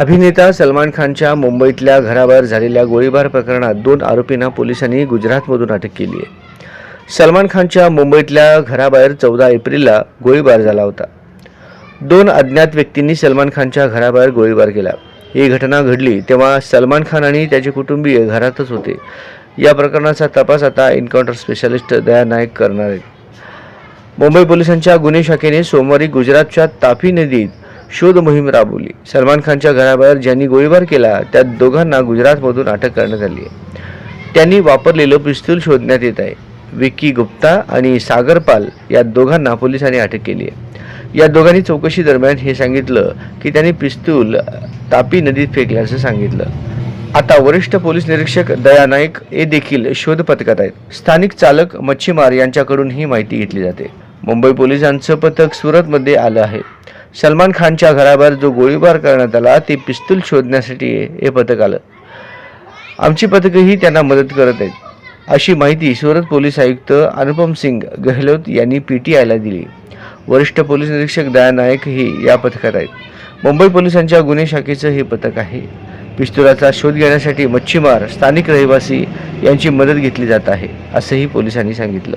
अभिनेता सलमान खानच्या मुंबईतल्या घराबाहेर झालेल्या गोळीबार प्रकरणात दोन आरोपींना पोलिसांनी गुजरातमधून अटक केली आहे. सलमान खानच्या मुंबईतल्या घराबाहेर चौदा एप्रिलला गोळीबार झाला होता. दोन अज्ञात व्यक्तींनी सलमान खानच्या घराबाहेर गोळीबार केला. ही घटना घडली तेव्हा सलमान खान आणि त्याचे कुटुंबीय घरातच होते. या प्रकरणाचा तपास आता एन्काउंटर स्पेशालिस्ट दया नाईक करणार आहेत. मुंबई पोलिसांच्या गुन्हे शाखेने सोमवारी गुजरातच्या तापी नदीत शोध मोहीम राबवली. सलमान खानच्या घराबाहेर ज्यांनी गोळीबार केला त्या दोघांना गुजरातमधून अटक करण्यात आली आहे. त्यांनी वापरलेलं पिस्तूल शोधण्यात येत आहे. विक्की गुप्ता आणि सागरपाल या दोघांना पोलिसांनी अटक केली आहे. या दोघांनी चौकशी दरम्यान हे सांगितलं की त्यांनी पिस्तूल तापी नदीत फेकल्याचं सांगितलं. आता वरिष्ठ पोलीस निरीक्षक दया नाईक हे देखील शोध पथकात आहेत. स्थानिक चालक मच्छीमार यांच्याकडून ही माहिती घेतली जाते. मुंबई पोलिसांचं पथक सुरतमध्ये आलं आहे. सलमान खानच्या घराबाहेर जो गोळीबार करण्यात आला ते पिस्तूल शोधण्यासाठी हे पथक आलं. आमची पथकही त्यांना मदत करत आहेत. अशी माहिती सुरत पोलीस आयुक्त अनुपम सिंग गहलोत यांनी पी टी आयला दिली. वरिष्ठ पोलीस निरीक्षक दया नायकही या पथकात आहेत. मुंबई पोलिसांच्या गुन्हे शाखेचं हे पथक आहे. पिस्तुलाचा शोध घेण्यासाठी मच्छीमार स्थानिक रहिवासी यांची मदत घेतली जात आहे असंही पोलिसांनी सांगितलं.